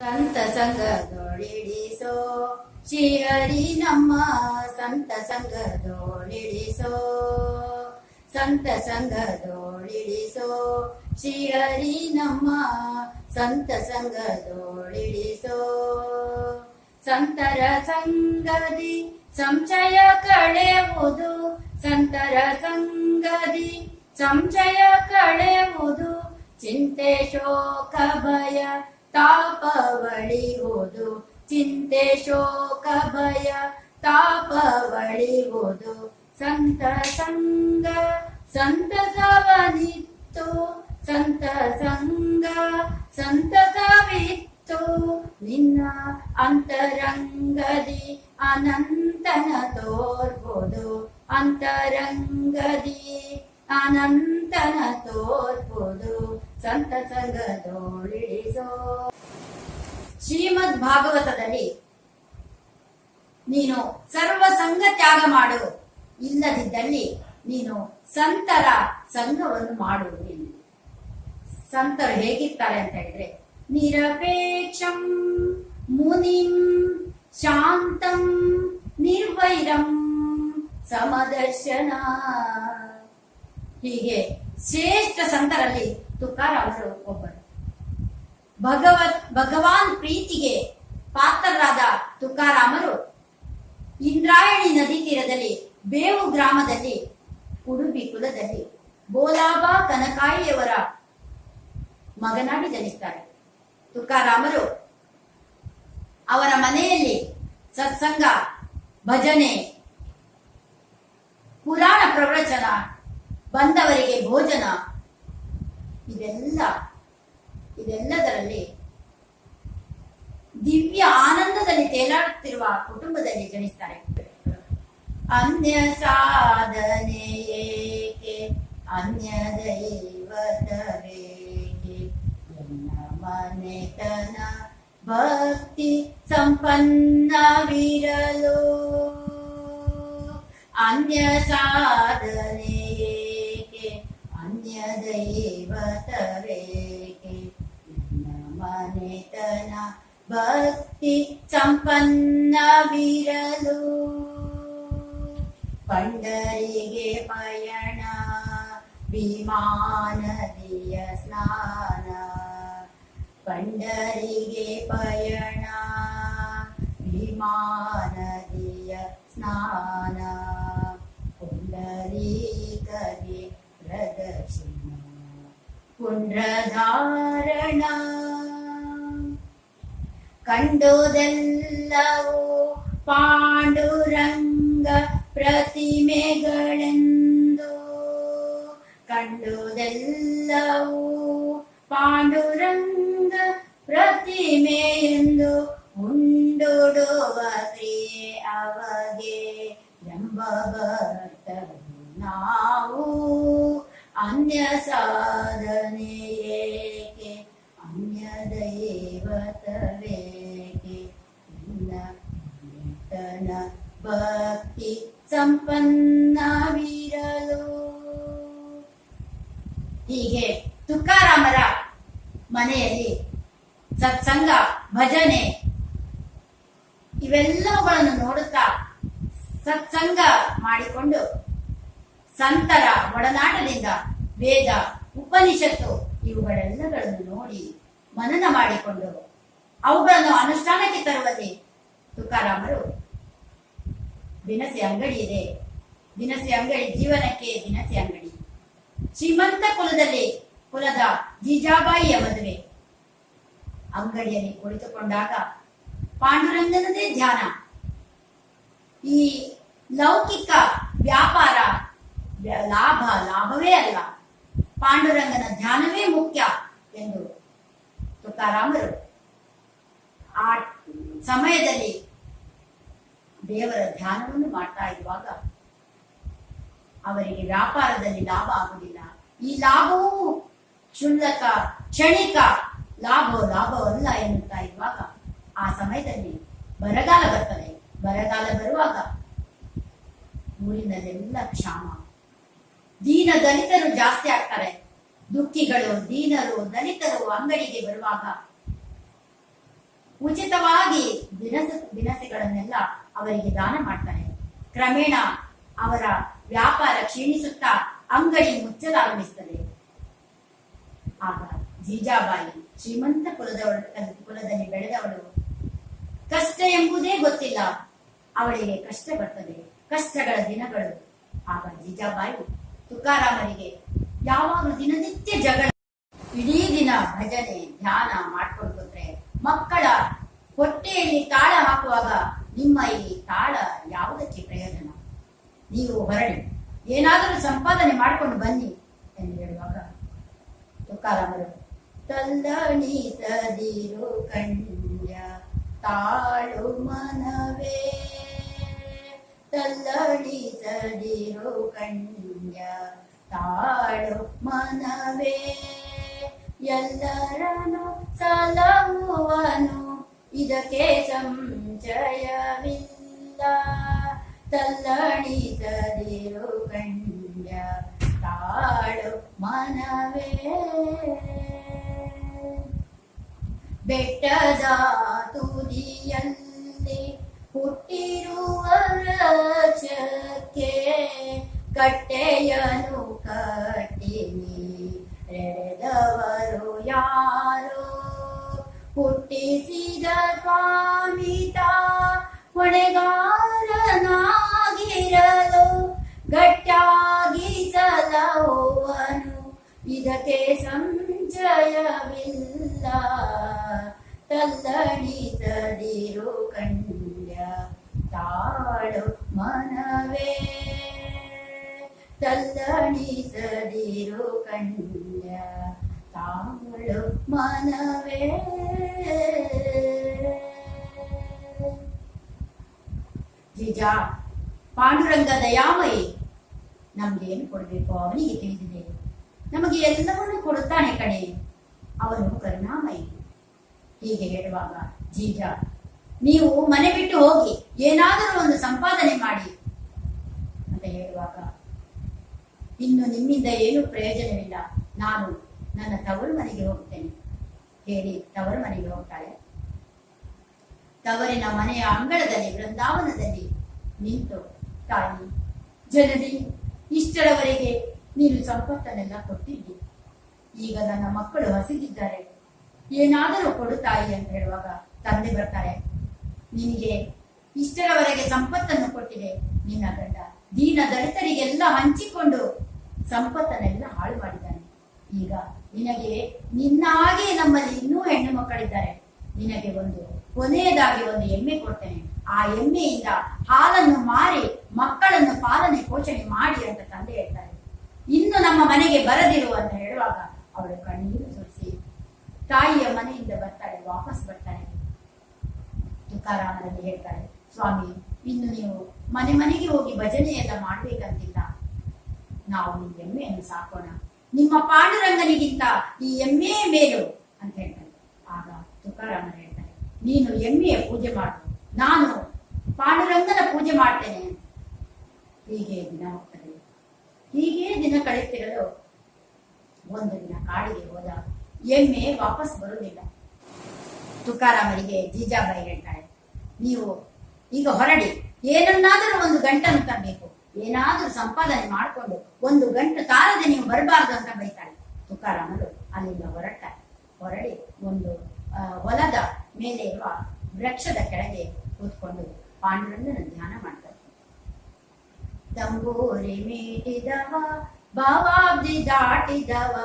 ಸಂತ ಸಂಘದೊಳಿಡಿಸೋ, ಶ್ರೀಹರಿ ನಮ್ಮ ಸಂತ ಸಂಘದೊಳಿಡಿಸೋ. ಸಂತ ಸಂಘದೊಳಿಡಿಸೋ, ಶ್ರೀಹರಿ ನಮ್ಮ ಸಂತ ಸಂಘದೊಳಿಡಿಸೋ. ಸಂತರ ಸಂಗದಿ ಸಂಶಯ ಕಳೆಯುವುದು, ಸಂತರ ಸಂಗದಿ ಸಂಶಯ ಕಳೆಯುವುದು, ಚಿಂತೆ, ಶೋಕ, ಭಯ ತಾಪವಳಿಯುವುದು ಚಿಂತೆ, ಶೋಕ, ಭಯ. ತಾಪವಳಿಯುವುದು ಸಂತ, ಸಂಗ. ಸಂತಸವನಿತ್ತು ಸಂತ ಸಂಗ. ಸಂತಸವಿತ್ತು ನಿನ್ನ ಅಂತರಂಗದಿ ಅನಂತನ ತೋರ್ಬೋದು. ಅಂತರಂಗದಿ ಅನಂತನ ತೋರ್ಬೋದು. ಸಂತ ಸಂಘದೋಳಿಸೋ ಶ್ರೀಮದ್ ಭಾಗವತದಲ್ಲಿ ನೀನು ಸರ್ವ ಸಂಘ ತ್ಯಾಗ ಮಾಡು. ಇಲ್ಲದಿದ್ದಲ್ಲಿ ನೀನು ಸಂತರ ಸಂಘವನ್ನು ಮಾಡುವುದಿಲ್ಲ ಸಂತರು ಹೇಗಿರ್ತಾರೆ ಅಂತ ಹೇಳಿದ್ರೆ, ನಿರಪೇಕ್ಷಂ ಮುನಿಂ ಶಾಂತಂ ನಿರ್ವೈರಂ ಸಮದರ್ಶನ. ಹೀಗೆ ಶ್ರೇಷ್ಠ ಸಂತರಲ್ಲಿ ತುಕಾರಾಮರು ಒಬ್ಬರು. ಭಗವತ್ ಭಗವಾನ್ ಪ್ರೀತಿಗೆ ಪಾತ್ರರಾದ ತುಕಾರಾಮರು ಇಂದ್ರಾಯಣಿ ನದಿ ತೀರದಲ್ಲಿ ಬೇವು ಗ್ರಾಮದಲ್ಲಿ, ಉಡುಪಿ ಕುಲದಲ್ಲಿ ಬೋಲಾಬಾ ಕನಕಾಯಿಯವರ ಮಗನಾಗಿ ಜನಿಸ್ತಾರೆ ತುಕಾರಾಮರು ಅವರ ಮನೆಯಲ್ಲಿ ಸತ್ಸಂಗ, ಭಜನೆ, ಪುರಾಣ ಪ್ರವಚನ, ಬಂದವರಿಗೆ ಭೋಜನ ಇದೆಲ್ಲ, ಇದೆಲ್ಲದರಲ್ಲಿ ದಿವ್ಯ ಆನಂದದಲ್ಲಿ ತೇಲಾಡುತ್ತಿರುವ ಕುಟುಂಬದಲ್ಲಿ ಜನಿಸ್ತಾರೆ. ಅನ್ಯ ಸಾಧನೆ ಏಕೆ? ಅನ್ಯ ದೈವತವೇಕೆ ಎನ್ನ ಮನೆತನ ಭಕ್ತಿ ಸಂಪನ್ನವಿರಲು? ಅನ್ಯ ಸಾಧನೆ ಭಕ್ತಿ ಸಂಪನ್ನವಿರಲು ಪಂಡರಿಗೆ ಪಯಣ ವಿಮಾನದಿಯ ಸ್ನಾನ ಪಂಡರಿಗೆ ಪಯಣ ವಿಮಾನದಿಯ ಸ್ನಾನ ಪುಂಡರೀಕಗೆ ಪ್ರದಕ್ಷಿಣ ಪುಂಡ್ರಧಾರಣ ಕಂಡುದೆಲ್ಲವೂ ಪಾಂಡುರಂಗ ಪ್ರತಿಮೆಗಳೆಂದು. ಕಂಡುದೆಲ್ಲವೂ ಪಾಂಡುರಂಗ ಪ್ರತಿಮೆ ಎಂದು ಉಂಡುಡುವ ಕ್ರಿಯೆ ಅವಗೆ ಎಂಬ ನಾವು. ಅನ್ಯ ಸಾಧನೆ ಭಕ್ತಿ ಸಂಪನ್ನವಿರಲು ಹೀಗೆ ತುಕಾರಾಮರ ಮನೆಯಲ್ಲಿ ಸತ್ಸಂಗ, ಭಜನೆ ಇವೆಲ್ಲವುಗಳನ್ನು ನೋಡುತ್ತಾ ಸತ್ಸಂಗ ಮಾಡಿಕೊಂಡು ಸಂತರ ಒಡನಾಟದಿಂದ ವೇದ, ಉಪನಿಷತ್ತು ಇವುಗಳೆಲ್ಲಗಳನ್ನು ನೋಡಿ ಮನನ ಮಾಡಿಕೊಂಡು ಅವುಗಳನ್ನು ಅನುಷ್ಠಾನಕ್ಕೆ ತರುವಲ್ಲಿ ತುಕಾರಾಮರು ದಿನಸಿ ಅಂಗಡಿ ಇದೆ. ದಿನಸಿ ಅಂಗಡಿ ಜೀವನಕ್ಕೆ ದಿನಸಿ ಅಂಗಡಿ. ಶ್ರೀಮಂತ ಕುಲದಲ್ಲಿ ಕುಲದ ಜೀಜಾಬಾಯಿಯ ಮದುವೆ. ಅಂಗಡಿಯಲ್ಲಿ ಕುಳಿತುಕೊಂಡಾಗ ಪಾಂಡುರಂಗನದೇ ಧ್ಯಾನ. ಈ ಲೌಕಿಕ ವ್ಯಾಪಾರ, ಲಾಭ, ಲಾಭವೇ ಅಲ್ಲ. ಪಾಂಡುರಂಗನ ಧ್ಯಾನವೇ ಮುಖ್ಯ ಎಂದು ತುಕಾರಾಮರು ಆ ಸಮಯದಲ್ಲಿ ದೇವರ ಧ್ಯಾನವನ್ನು ಮಾಡ್ತಾ ಇರುವಾಗ ಅವರಿಗೆ ವ್ಯಾಪಾರದಲ್ಲಿ ಲಾಭ ಆಗುವುದಿಲ್ಲ. ಈ ಲಾಭವೂ ಕ್ಷುಲ್ಲಕ, ಕ್ಷಣಿಕ ಲಾಭ ಲಾಭವಲ್ಲ ಎನ್ನುತ್ತಾ ಇರುವಾಗ ಆ ಸಮಯದಲ್ಲಿ ಬರಗಾಲ ಬರ್ತದೆ. ಬರಗಾಲ ಬರುವಾಗ ಊರಿನಲ್ಲೆಲ್ಲ ಕ್ಷಾಮ. ದೀನ ದಲಿತರು ಜಾಸ್ತಿ ಆಗ್ತಾರೆ. ದುಃಖಿಗಳು, ದೀನರು, ದಲಿತರು ಅಂಗಡಿಗೆ ಬರುವಾಗ ಉಚಿತವಾಗಿ ದಿನಸ ದಿನಸಿಗಳನ್ನೆಲ್ಲ ಅವರಿಗೆ ದಾನ ಮಾಡ್ತಾನೆ ಕ್ರಮೇಣ ಅವರ ವ್ಯಾಪಾರ ಕ್ಷೀಣಿಸುತ್ತಾ ಅಂಗಡಿ ಮುಚ್ಚಲಾರಂಭಿಸುತ್ತದೆ ಆಗ ಜೀಜಾಬಾಯಿ ಶ್ರೀಮಂತ ಕುಲದವಳು, ಕುಲದಲ್ಲಿ ಬೆಳೆದವಳು, ಕಷ್ಟ ಎಂಬುದೇ ಗೊತ್ತಿಲ್ಲ. ಅವಳಿಗೆ ಕಷ್ಟ ಬರ್ತದೆ, ಕಷ್ಟಗಳ ದಿನಗಳು. ಆಗ ಜೀಜಾಬಾಯಿ ತುಕಾರಾಮರಿಗೆ ಯಾವಾಗಲೂ ದಿನನಿತ್ಯ ಜಗಳ, ಇಡೀ ದಿನ ಭಜನೆ, ಧ್ಯಾನ ಮಾಡ್ಕೊಂಡು ಮಕ್ಕಳ ಹೊಟ್ಟೆಯಲ್ಲಿ ತಾಳ ಹಾಕುವಾಗ ನಿಮ್ಮ ಈ ತಾಳ ಯಾವುದಕ್ಕೆ ಪ್ರಯೋಜನ? ನೀವು ಹೊರಳಿ. ಏನಾದರೂ ಸಂಪಾದನೆ ಮಾಡಿಕೊಂಡು ಬನ್ನಿ ಎಂದು ಹೇಳುವಾಗ, ತುಕಾರಾಮರು ತಲ್ಲಣಿಸದಿರು ಕಣ್ಯ, ತಾಳು ಮನವೇ. ತಲ್ಲಣಿಸದಿರು ಕಣ್ಯ, ತಾಳು ಮನವೇ. ಎಲ್ಲರನು ಸಲಹುವನು, ಇದಕ್ಕೆ ಸಂಚಯವಿಲ್ಲ ತಲ್ಲಣಿಸದಿರು ಕಂಡ್ಯ ತಾಳು ಮನವೇ. ಬೆಟ್ಟದ ತುದಿಯಲ್ಲಿ ಹುಟ್ಟಿರುವ ರಚಕ್ಕೆ ಕಟ್ಟೆಯನು ಕಟ್ಟಿನಿ. ಯಾರು ಹುಟ್ಟಿಸಿದ ಸ್ವಾಮಿತ, ಹೊಣೆಗಾರನಾಗಿರಲು ಗಟ್ಟಾಗಿ ಸಲಹುವನು ಇದಕ್ಕೆ ಸಂಜಯವಿಲ್ಲ ತಲ್ಲಣಿಸದಿರು ಕಂಡ್ಯ, ತಾಳು ಮನವೇ. ತಲ್ಲಣಿಸದಿರು ಕಂಡ್ಯ, ತಾಳು ಮನವೇ. ಜಿಜ ಪಾಂಡುರಂಗ ದಯಾಮಯಿ ನಮ್ಗೇನು ಕೊಡಬೇಕು ಅವನಿಗೆ ತಿಳಿದಿದೆ. ನಮಗೆ ಎಲ್ಲವನ್ನೂ ಕೊಡುತ್ತಾನೆ ಕಣೆ. ಅವನು ಕರುಣಾಮಯಿ. ಹೀಗೆ ಹೇಳುವಾಗ ಜೀಜ, ನೀವು ಮನೆ ಬಿಟ್ಟು ಹೋಗಿ ಏನಾದರೂ ಒಂದು ಸಂಪಾದನೆ ಮಾಡಿ ಅಂತ ಹೇಳುವಾಗ, ಇನ್ನು ನಿಮ್ಮಿಂದ ಏನು ಪ್ರಯೋಜನವಿಲ್ಲ. ನಾನು ನನ್ನ ತವರು ಮನೆಗೆ ಹೋಗ್ತೇನೆ ಹೇಳಿ ತವರು ಮನೆಗೆ ಹೋಗ್ತಾಳೆ. ತವರಿನ ಮನೆಯ ಅಂಗಳದಲ್ಲಿ ಬೃಂದಾವನದಲ್ಲಿ ನಿಂತು ತಾಯಿ, ಜನರಿ, ಇಷ್ಟರವರೆಗೆ ನೀನು ಸಂಪತ್ತನ್ನೆಲ್ಲ ಕೊಟ್ಟಿದ್ದಿ. ಈಗ ನನ್ನ ಮಕ್ಕಳು ಹಸಿದಿದ್ದಾರೆ. ಏನಾದರೂ ಕೊಡು ತಾಯಿ ಅಂತ ಹೇಳುವಾಗ ತಂದೆ ಬರ್ತಾರೆ. ನಿನಗೆ ಇಷ್ಟರವರೆಗೆ ಸಂಪತ್ತನ್ನು ಕೊಟ್ಟಿದೆ. ನಿನ್ನ ಗಂಡ ದೀನ ದಲಿತರಿಗೆಲ್ಲ ಹಂಚಿಕೊಂಡು ಸಂಪತ್ತನ್ನೆಲ್ಲ ಹಾಳು ಮಾಡಿದ್ದಾನೆ. ಈಗ ನಿನಗೆ ನಿನ್ನ ಹಾಗೆ ನಮ್ಮಲ್ಲಿ ಇನ್ನೂ ಹೆಣ್ಣು ಮಕ್ಕಳಿದ್ದಾರೆ. ನಿನಗೆ ಒಂದು ಕೊನೆಯದಾಗಿ ಒಂದು ಹೆಮ್ಮೆ ಕೊಡ್ತೇನೆ. ಆ ಎಮ್ಮೆಯಿಂದ ಹಾಲನ್ನು ಮಾರಿ ಮಕ್ಕಳನ್ನು ಪಾಲನೆ ಪೋಷಣೆ ಮಾಡಿ ಅಂತ ತಂದೆ ಹೇಳ್ತಾರೆ. ಇನ್ನು ನಮ್ಮ ಮನೆಗೆ ಬರದಿರು ಅಂತ ಹೇಳುವಾಗ ಅವಳು ಕಣ್ಣೀರು ಸುರಿಸಿ, ತಾಯಿಯ ಮನೆಯಿಂದ ಬರ್ತಾಳೆ, ವಾಪಸ್ ಬರ್ತಾಳೆ. ತುಕಾರಾಮನಲ್ಲಿ ಹೇಳ್ತಾರೆ, ಸ್ವಾಮಿ, ಇನ್ನು ನೀವು ಮನೆ ಮನೆಗೆ ಹೋಗಿ ಭಜನೆ ಎಲ್ಲ ಮಾಡ್ಬೇಕಂತಿಲ್ಲ. ನಾವು ಈ ಎಮ್ಮೆಯನ್ನು ಸಾಕೋಣ. ನಿಮ್ಮ ಪಾಂಡುರಂಗನಿಗಿಂತ ಈ ಎಮ್ಮೆ ಮೇಲು ಅಂತ ಹೇಳ್ತಾರೆ. ಆಗ ತುಕಾರಾಮರು ಹೇಳ್ತಾರೆ, ನೀನು ಎಮ್ಮೆಯ ಪೂಜೆ ಮಾಡು. ನಾನು ಪಾಂಡುರಂಗನ ಪೂಜೆ ಮಾಡ್ತೇನೆ. ಹೀಗೆ ದಿನ ಹೋಗ್ತದೆ. ಹೀಗೆ ದಿನ ಕಳೆಯುತ್ತಿರಲು ಒಂದು ದಿನ ಕಾಡಿಗೆ ಹೋದ ಎಮ್ಮೆ ವಾಪಸ್ ಬರುವುದಿಲ್ಲ. ತುಕಾರಾಮರಿಗೆ ಜೀಜಾಬಾಯಿ ಹೇಳ್ತಾರೆ ನೀವು ಈಗ ಹೊರಡಿ, ಏನನ್ನಾದರೂ ಒಂದು ಗಂಟನ್ನು ತರಬೇಕು. ಏನಾದರೂ ಸಂಪಾದನೆ ಮಾಡಿಕೊಂಡು ಒಂದು ಗಂಟು ತಾರದೆ ನೀವು ಬರಬಾರ್ದು ಅಂತ ಬೈತಾಳೆ. ತುಕಾರಾಮರು ಅಲ್ಲಿಂದ ಹೊರಡ್ತಾರೆ ಹೊರಡಿ ಒಂದು ಹೊಲದ ಮೇಲೆ ಇರುವ ವೃಕ್ಷದ ಕೆಳಗೆ ಕೂತ್ಕೊಂಡು ಪಾಂಡುರಂಗನ ಧ್ಯಾನ ಮಾಡ್ತಾ ತಂಬೂರಿ ಮೀಟಿದವ ಭವಾಬ್ದಿ ದಾಟಿದವ,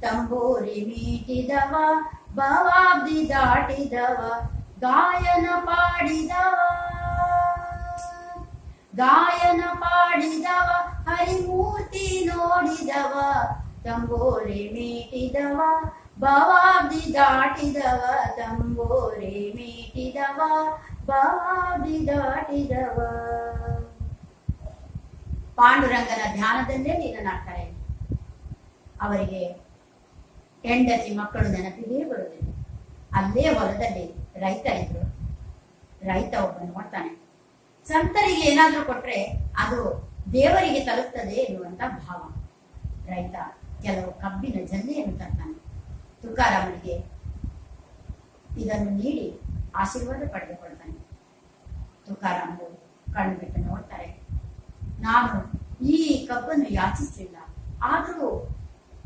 ತಂಬೂರಿ ಮೀಟಿದವ ಭವಾಬ್ದಿ ದಾಟಿದವ, ಗಾಯನ ಪಾಡಿದವ. ಗಾಯನ ಪಾಡಿದವ, ಹರಿಮೂರ್ತಿ ನೋಡಿದವ, ತಂಬೋರಿ ಮೀಟಿದವ ಭವಾಬ್ದಿ ದಾಟಿದವ, ತಂಬೋರಿ ಮೀಟಿದವ ಭವಾಬ್ದಿ ದಾಟಿದವ. ಪಾಂಡುರಂಗನ ಧ್ಯಾನದಲ್ಲೇ ಲೀನನಾಗ್ತಾರೆ ಅವರಿಗೆ ಹೆಂಡತಿ ಮಕ್ಕಳು ನೆನಪಿಗೆ ಬರುವುದಿಲ್ಲ. ಅಲ್ಲೇ ಹೊಲದಲ್ಲಿ ರೈತರಿದ್ರು ರೈತ ಒಬ್ಬ ನೋಡ್ತಾನೆ. ಸಂತರಿಗೆ ಏನಾದ್ರೂ ಕೊಟ್ರೆ ಅದು ದೇವರಿಗೆ ತಲುಪ್ತದೆ ಎನ್ನುವಂತ ಭಾವ. ರೈತ ಕೆಲವು ಕಬ್ಬಿನ ಜಲ್ಲೆಯನ್ನು ತರ್ತಾನೆ. ತುಕಾರಾಮನಿಗೆ ಇದನ್ನು ನೀಡಿ ಆಶೀರ್ವಾದ ಪಡೆದುಕೊಳ್ತಾನೆ. ತುಕಾರಾಮರು ಕಣ್ಬಿಟ್ಟು ನೋಡ್ತಾರೆ. ನಾನು ಈ ಕಬ್ಬನ್ನು ಯಾಚಿಸಲಿಲ್ಲ. ಆದರೂ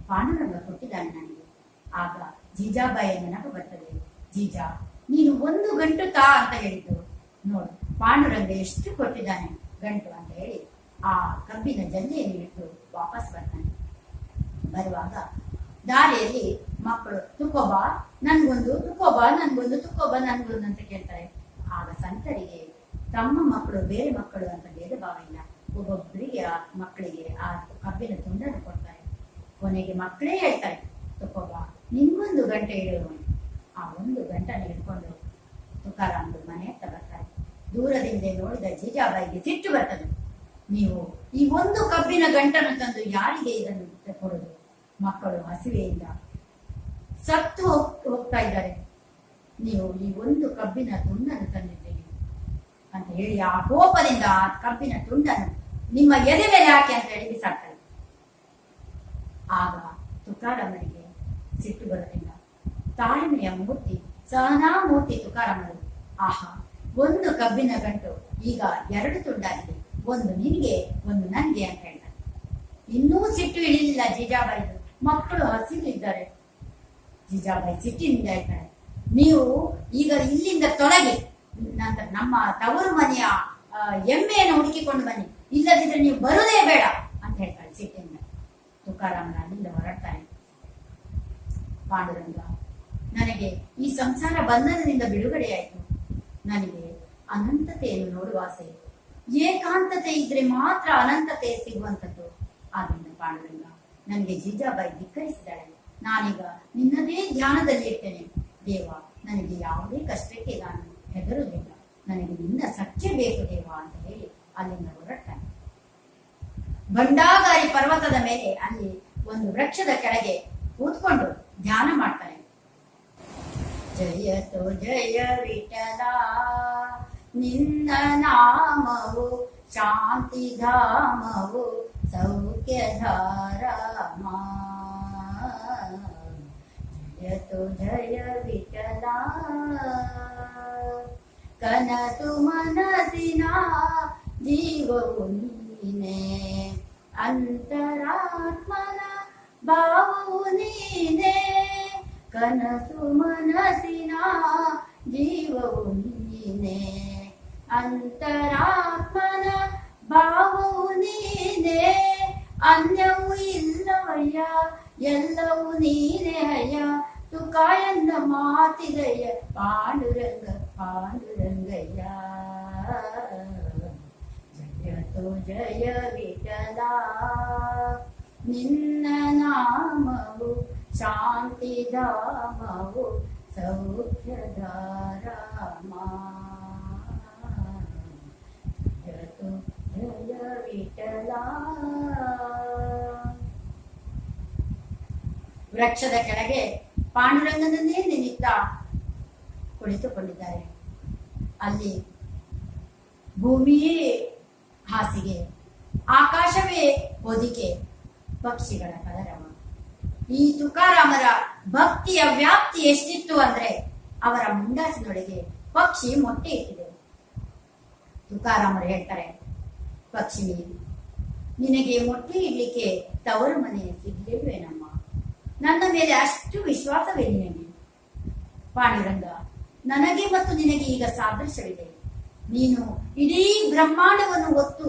ಪಾಂಡುರಂಗ ಕೊಟ್ಟಿದ್ದಾನೆ ನನಗೆ. ಆಗ ಜೀಜಾಬಾಯಿಯ ನೆನಪು ಬರ್ತದೆ. ಜೀಜಾ, ನೀನು ಒಂದು ಗಂಟು ತಾ ಅಂತ ಹೇಳಿದ್ದು. ನೋಡು ಪಾಂಡುರಂಗ ಎಷ್ಟು ಕೊಟ್ಟಿದ್ದಾನೆ ಗಂಟು ಅಂತ ಹೇಳಿ ಆ ಕಬ್ಬಿನ ಜಲ್ಲೆಯನ್ನು ಇಟ್ಟು ವಾಪಸ್ ಬರ್ತಾನೆ. ಬರುವಾಗ ದಾರಿಯಲ್ಲಿ ಮಕ್ಕಳು ತುಕೋಬಾ ನನ್ಗೊಂದು ತುಕೋಬಾ ನನ್ಗೊಂದು ತುಕೋಬಾ ನನ್ಗೊಂದು ಅಂತ ಕೇಳ್ತಾರೆ. ಆಗ ಸಂತರಿಗೆ ತಮ್ಮ ಮಕ್ಕಳು, ಬೇರೆ ಮಕ್ಕಳು ಅಂತ ಭೇದ ಭಾವ ಇಲ್ಲ ಒಬ್ಬೊಬ್ಬರಿಗೆ ಆ ಮಕ್ಕಳಿಗೆ ಆ ಕಬ್ಬಿನ ತುಂಡನ್ನು ಕೊಡ್ತಾರೆ. ಕೊನೆಗೆ ಮಕ್ಕಳೇ ಹೇಳ್ತಾರೆ ತುಕೋಬ ನಿನ್ಗೊಂದು ಗಂಟೆ ಇಡುವ ಆ ಒಂದು ಗಂಟನ್ನು ಹಿಡ್ಕೊಂಡು ತುಕಾರಾಮ್ದು ಮನೆ ಹತ್ರ ಬರ್ತಾರೆ. ದೂರದಿಂದ ನೋಡಿದ ಜೀಜಾಬಾಯಿಗೆ ಸಿಟ್ಟು ಬರ್ತದೆ. ನೀವು ಈ ಒಂದು ಕಬ್ಬಿನ ಗಂಟನ್ನು ತಂದು ಯಾರಿಗೆ ಇದನ್ನು ಕೊಡೋದು? ಮಕ್ಕಳು ಹಸಿವೆಯಿಂದ ಸತ್ತು ಹೋಗ್- ಹೋಗ್ತಾ ಇದ್ದಾರೆ. ನೀವು ಈ ಒಂದು ಕಬ್ಬಿನ ತುಂಡನ್ನು ಅಂತ ಹೇಳಿ ಆ ಕೋಪದಿಂದ ಕಬ್ಬಿನ ತುಂಡನ್ನು ನಿಮ್ಮ ಎದೆ ಮೇಲೆ ಹಾಕಿ ಅಂತ ಹೇಳಿ ಬಿಸಾಕ್ತಾರೆ ಆಗ ತುಕಾರಾಮನಿಗೆ ಸಿಟ್ಟು ಬರಲಿಲ್ಲ ತಾಳ್ಮೆಯ ಮೂರ್ತಿ ಸಹನಾ ಮೂರ್ತಿ ತುಕಾರಾಮರು. ಆಹಾ, ಒಂದು ಕಬ್ಬಿನ ಗಂಟು, ಈಗ ಎರಡು ತುಂಡಾಗಿದೆ. ಒಂದು ನಿನಗೆ, ಒಂದು ನನ್ಗೆ ಅಂತ ಹೇಳ್ತಾರೆ ಇನ್ನೂ ಸಿಟ್ಟು ಇಳಿಲಿಲ್ಲ ಜೀಜಾಬಾಯಿದು ಮಕ್ಕಳು ಹಸಿಲಿದ್ದಾರೆ. ಜೀಜಾಬಾಯಿ ಸಿಟ್ಟಿನಿಂದ ಹೇಳ್ತಾರೆ ನೀವು ಈಗ ಇಲ್ಲಿಂದ ತೊಲಗಿ ನಮ್ಮ ತವರು ಮನೆಯ ಎಮ್ಮೆಯನ್ನು ಹುಡುಕಿಕೊಂಡು ಬನ್ನಿ. ಇಲ್ಲದಿದ್ರೆ ನೀವು ಬರೋದೇ ಬೇಡ ಅಂತ ಹೇಳ್ತಾಳೆ ಸಿಟ್ಟಿನಿಂದ ತುಕಾರಾಮನ ಅಲ್ಲಿಂದ ಹೊರಡ್ತಾನೆ. ಪಾಂಡುರಂಗ, ನನಗೆ ಈ ಸಂಸಾರ ಬಂಧನದಿಂದ ಬಿಡುಗಡೆಯಾಯಿತು. ನನಗೆ ಅನಂತತೆಯನ್ನು ನೋಡುವ ಆಸೆ. ಏಕಾಂತತೆ ಇದ್ರೆ ಮಾತ್ರ ಅನಂತತೆ ಸಿಗುವಂಥದ್ದು. ಆದ್ರಿಂದ ಪಾಂಡುರಂಗ, ನನಗೆ ಜೀಜಾಬಾಯಿ ಧಿಕ್ಕರಿಸಿದಾಳೆ ನಾನೀಗ ನಿನ್ನದೇ ಧ್ಯಾನದಲ್ಲಿ ಇರ್ತೇನೆ. ದೇವ, ನನಗೆ ಯಾವುದೇ ಕಷ್ಟಕ್ಕೆ ನಾನು ಹೆದರುವುದಿಲ್ಲ. ನನಗೆ ನಿನ್ನ ಸಖ್ಯ ಬೇಕು ದೇವ ಅಂತ ಹೇಳಿ ಅಲ್ಲಿಂದ ಹೊರಡ್ತಾನೆ ಬಂಡಾಗಾರಿ ಪರ್ವತದ ಮೇಲೆ ಅಲ್ಲಿ ಒಂದು ವೃಕ್ಷದ ಕೆಳಗೆ ಕೂತ್ಕೊಂಡು ಧ್ಯಾನ ಮಾಡ್ತಾನೆ. ಜಯತು ಜಯ ವಿಠಲ, ನಿನ್ನ ನಾಮವು ಶಾಂತಿ ಧಾಮವು ಸೌಖ್ಯಧಾರಾಮ. ಜಯತು ಜಯ ಕನಸು ಮನಸ್ಸಿನ ಜೀವವು ನೀನೆ. ಅಂತರಾತ್ಮನ ಭಾವವು ನೀನೆ. ಕನಸು ಮನಸ್ಸಿನ ಜೀವವು ನೀನೆ. ಅಂತರಾತ್ಮನ ಭಾವವು ನೀನೆ. ಅನ್ಯವು ಇಲ್ಲವಯ್ಯ, ಎಲ್ಲವೂ ನೀನೆ ಅಯ್ಯ. ತುಕಾಯನ್ನ ಮಾತಿದಯ್ಯ ಪಾಂಡುರಂಗ ಪಾಂಡುರಂಗಯ್ಯ ಜಯತು ಜಯ ವಿಠಲ ನಿನ್ನ ನಾಮವು ಶಾಂತಿಧಾಮವು ಸೌಖ್ಯಧಾರಾಮ ಜಯತು ಜಯ ವಿಠಲ ವೃಕ್ಷದ ಕೆಳಗೆ ಪಾಂಡುರಂಗನನ್ನೇ ನೆನೆಯುತ್ತಾ ಕುಳಿತುಕೊಂಡಿದ್ದಾರೆ ಅಲ್ಲಿ ಭೂಮಿಯೇ ಹಾಸಿಗೆ, ಆಕಾಶವೇ ಹೊದಿಕೆ, ಪಕ್ಷಿಗಳ ಕಲರವ. ಈ ತುಕಾರಾಮರ ಭಕ್ತಿಯ ವ್ಯಾಪ್ತಿ ಎಷ್ಟಿತ್ತು ಅಂದ್ರೆ ಅವರ ಮುಂಡಾಸಿನೊಳಗೆ ಪಕ್ಷಿ ಮೊಟ್ಟೆ ಇಟ್ಟಿದೆ. ತುಕಾರಾಮರು ಹೇಳ್ತಾರೆ, ಪಕ್ಷಿ, ನಿನಗೆ ಮೊಟ್ಟೆ ಇಡ್ಲಿಕ್ಕೆ ತವರು ಮನೆ ಸಿಗ್ಲಿಲ್ವೇನಮ್ಮ? ನನ್ನ ಮೇಲೆ ಅಷ್ಟು ವಿಶ್ವಾಸವೇ ನಿನಗೆ ಪಾಂಡುರಂಗ, ನನಗೆ ಮತ್ತು ನಿನಗೆ ಈಗ ಸಾದೃಶ್ಯವಿದೆ. ನೀನು ಇಡೀ ಬ್ರಹ್ಮಾಂಡವನ್ನು ಹೊತ್ತು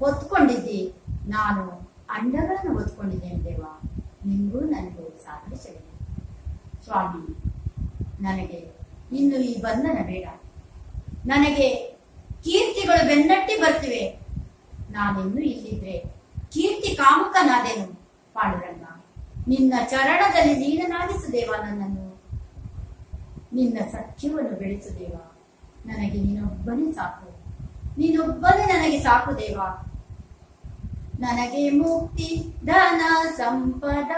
ಹೊತ್ಕೊಂಡಿದ್ದಿ ನಾನು ಅಂಡಗಳನ್ನು ಹೊತ್ಕೊಂಡಿದ್ದೇನೆ ದೇವ. ನಿಮಗೂ ನನಗೂ ಸಾದೃಶ್ಯವಿದೆ. ಸ್ವಾಮಿ, ನನಗೆ ಇನ್ನು ಈ ಬಂಧನ ಬೇಡ. ನನಗೆ ಕೀರ್ತಿಗಳು ಬೆನ್ನಟ್ಟಿ ಬರ್ತಿವೆ ನಾನಿನ್ನು ಇಲ್ಲಿದ್ರೆ ಕೀರ್ತಿ ಕಾಮುಕನಾದೆನು. ನಿನ್ನ ಚರಣದಲ್ಲಿ ಲೀನನಾಗಿಸು ದೇವ ನನ್ನನ್ನು. ನಿನ್ನ ಸತ್ಯವನ್ನು ಬೆಳೆಸು ದೇವ ನನಗೆ ನೀನೊಬ್ಬನೇ ಸಾಕು. ನೀನೊಬ್ಬನೇ ನನಗೆ ಸಾಕು ದೇವ. ನನಗೆ ಮುಕ್ತಿ, ಧನ, ಸಂಪದ.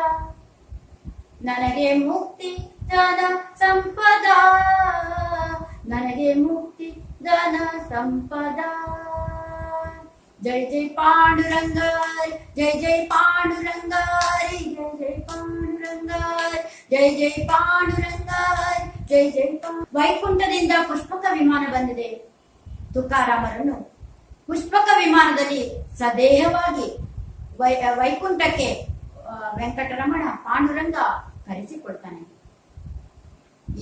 ನನಗೆ ಮುಕ್ತಿ, ಧನ, ಸಂಪದ. ನನಗೆ ಮುಕ್ತಿ, ಧನ, ಸಂಪದ. ಜೈ ಜೈ ಪಾಂಡುರಂಗ, ಜೈ ಜೈ ಪಾಂಡುರಂಗಾರಿ ಜೈ ಜೈ ಪಾಂಡುರಂಗ ಜೈ ಜೈ ವೈಕುಂಠದಿಂದ ಪುಷ್ಪಕ ವಿಮಾನ ಬಂದಿದೆ. ತುಕಾರಾಮರನ್ನು ಪುಷ್ಪಕ ವಿಮಾನದಲ್ಲಿ ಸದೇಹವಾಗಿ ವೈ ವೈಕುಂಠಕ್ಕೆ ವೆಂಕಟರಮಣ ಪಾಂಡುರಂಗ ಕರೆಸಿಕೊಳ್ತಾನೆ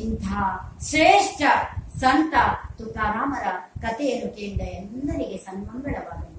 ಇಂಥ ಶ್ರೇಷ್ಠ ಸಂತ ತುಕಾರಾಮರ ಕಥೆಯನ್ನು ಕೇಳಿದ ಎಲ್ಲರಿಗೆ ಸನ್ಮಂಗಳವಾಗಲಿ.